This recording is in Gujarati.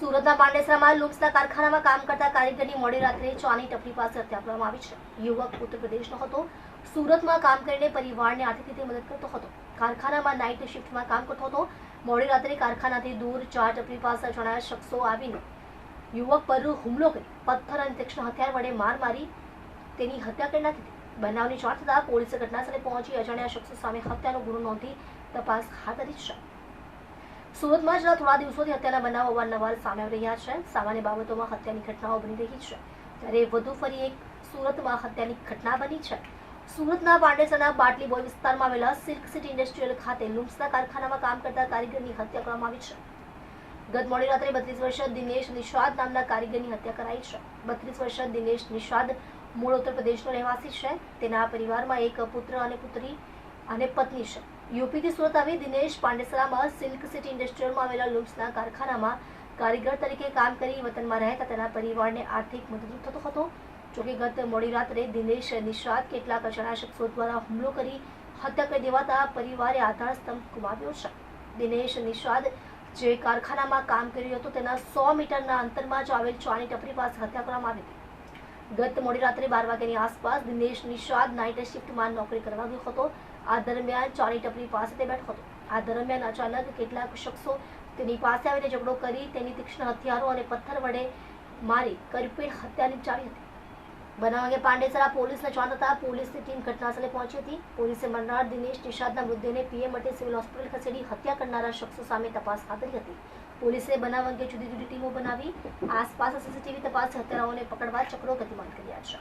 સુરતના પાંડેસરામાં લુપ્સના કારખાનામાં કામ કરતા કારીગરની મોડી રાત્રે ચાની ટપરી પાસે હત્યા કરવામાં આવી છે. યુવક ઉત્તર પ્રદેશનો હતો. સુરતમાં કામ કરીને પરિવારને આર્થિક રીતે મદદ કરતો હતો. કારખાનામાં નાઇટ શિફ્ટમાં કામ કરતો હતો. મોડી રાત્રે કારખાનાથી દૂર ચા ટપરી પાસે અજાણ્યા શખ્સો આવીને યુવક પર હુમલો કરી, પથ્થર અને તીક્ષ્ણ હથિયાર વડે માર મારી તેની હત્યા કરી નાખી બનાવની જાણ થતાં પોલીસે ઘટનાસ્થળે પહોંચી અજાણ્યા શખ્સો સામે હત્યાનો ગુનો નોંધી તપાસ હાથ ધરી છે. સુરતમાં છેલ્લા થોડા દિવસોથી હત્યાના બનાવો અવારનવાર સામે આવી રહ્યા છે. સામાન્ય બાબતોમાં હત્યાની ઘટનાઓ બની રહી છે. ત્યારે વધુ ફરી એક સુરતમાં હત્યાની ઘટના બની છે. સુરતના પાંડેસરના બાટલી બોય વિસ્તારમાં આવેલા સિલ્ક સિટી ઇન્ડસ્ટ્રીયલ ખાતે લુમ્સના કારખાનામાં કામ કરતા કારીગરની હત્યા કરવામાં આવી છે. ગત મોડી રાત્રે બત્રીસ વર્ષીય દિનેશ નિષાદ નામના કારીગરની હત્યા કરાઈ છે. બત્રીસ વર્ષીય દિનેશ નિષાદ મૂળ ઉત્તર પ્રદેશનો રહેવાસી છે. તેના પરિવારમાં એક પુત્ર અને પુત્રી અને પત્ની છે. યુપીથી સુરત આવી દિનેશ પાંડેસરામાં સિલ્ક સિટી ઇન્ડસ્ટ્રીયલમાં આવેલા લુમ્સના કારખાનામાં કારીગર તરીકે કામ કરી વતનમાં રહેતા તેના પરિવારને આર્થિક મદદરૂપ થતો હતો. જોકે ગત મોડી રાત્રે દિનેશ નિષ્ણાત કેટલાક અજાણ્યા શખ્સો દ્વારા હુમલો કરી હત્યા કરી દેવાતા પરિવારે આધારસ્તંભ ગુમાવ્યો છે. દિનેશ નિષાદ જે કારખાનામાં કામ કર્યું હતું તેના સો મીટરના અંતરમાં જ આવેલ ચાની ટપરી પાસે હત્યા કરવામાં આવી હતી. ગત મોડી રાત્રે બાર વાગ્યાની આસપાસ દિનેશ નિષાદ નાઇટ શિફ્ટમાં નોકરી કરવા ગયો હતો. આ દરમિયાન ચોરી ટપરી પાસે તે બેઠો હતો. આ દરમિયાન અચાનક કેટલાક શખ્સો તેની પાસે આવીને ઝઘડો કરી તેની તીક્ષ્ણ હથિયારો અને પથ્થર વડે મારી કરપીણ હત્યા નિપજાવી હતી. બનાવ અંગે પાંડેસરા પોલીસને જાણ હતા પોલીસની ટીમ ઘટનાસ્થળે પહોંચી હતી. પોલીસે મરનાર દિનેશ નિષાદના મૃતદેહને પીએમ માટે સિવિલ હોસ્પિટલ ખસેડી હત્યા કરનારા શખ્સો સામે તપાસ હાથ ધરી હતી. પોલીસે બનાવ અંગે જુદી જુદી ટીમો બનાવી આસપાસ સીસીટીવી તપાસ હત્યારાઓને પકડવા ચક્રો ગતિમાન કર્યા છે.